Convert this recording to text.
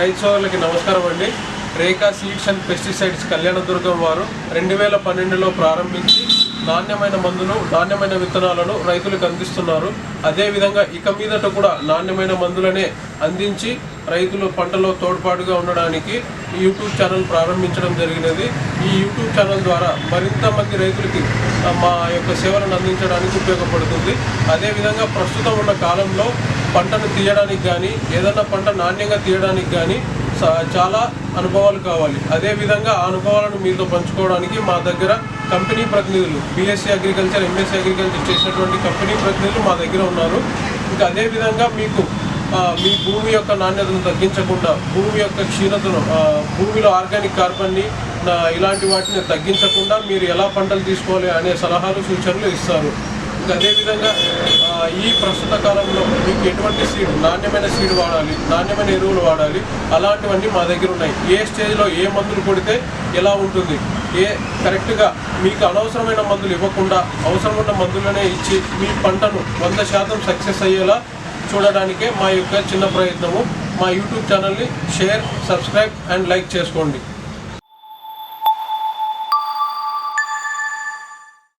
రైతు సోదరులకి నమస్కారం అండి. Rekha seeds and pesticides Kalyanadurgam వారు రెండు వేల పన్నెండులో ప్రారంభించి నాణ్యమైన మందులు నాణ్యమైన విత్తనాలను రైతులకు అందిస్తున్నారు. అదేవిధంగా ఇక మీదట కూడా నాణ్యమైన మందులనే అందించి రైతులు పంటలో తోడ్పాటుగా ఉండడానికి యూట్యూబ్ ఛానల్ ప్రారంభించడం జరిగినది. ఈ యూట్యూబ్ ఛానల్ ద్వారా మరింత మంది రైతులకి మా యొక్క సేవలను అందించడానికి ఉపయోగపడుతుంది. అదేవిధంగా ప్రస్తుతం ఉన్న కాలంలో పంటను తీయడానికి కానీ ఏదైనా పంట నాణ్యంగా తీయడానికి కానీ స- చాలా అనుభవాలు కావాలి. అదేవిధంగా ఆ అనుభవాలను మీతో పంచుకోవడానికి మా దగ్గర కంపెనీ ప్రతినిధులు బీఎస్సీ అగ్రికల్చర్ ఎంఎస్సీ అగ్రికల్చర్ చేసినటువంటి కంపెనీ ప్రతినిధులు మా దగ్గర ఉన్నారు. ఇంకా అదేవిధంగా మీకు మీ భూమి యొక్క నాణ్యతను తగ్గించకుండా భూమి యొక్క క్షీణతను భూమిలో ఆర్గానిక్ కార్బన్ని ఇలాంటి వాటిని తగ్గించకుండా మీరు ఎలా పంటలు తీసుకోవాలి అనే సలహాలు సూచనలు ఇస్తారు. అదేవిధంగా ఈ ప్రస్తుత కాలంలో మీకు ఎటువంటి సీడ్ నాణ్యమైన సీడ్ వాడాలి నాణ్యమైన ఎరువులు వాడాలి అలాంటివన్నీ మా దగ్గర ఉన్నాయి. ఏ స్టేజ్లో ఏ మందులు కొడితే ఎలా ఉంటుంది? ఏ కరెక్ట్గా మీకు అనవసరమైన మందులు ఇవ్వకుండా అవసరమైన మందులనే ఇచ్చి మీ పంటను వంద శాతం సక్సెస్ అయ్యేలా చూడడానికే మా యొక్క చిన్న ప్రయత్నము. మా యూట్యూబ్ ఛానల్ని షేర్ సబ్స్క్రైబ్ అండ్ లైక్ చేసుకోండి.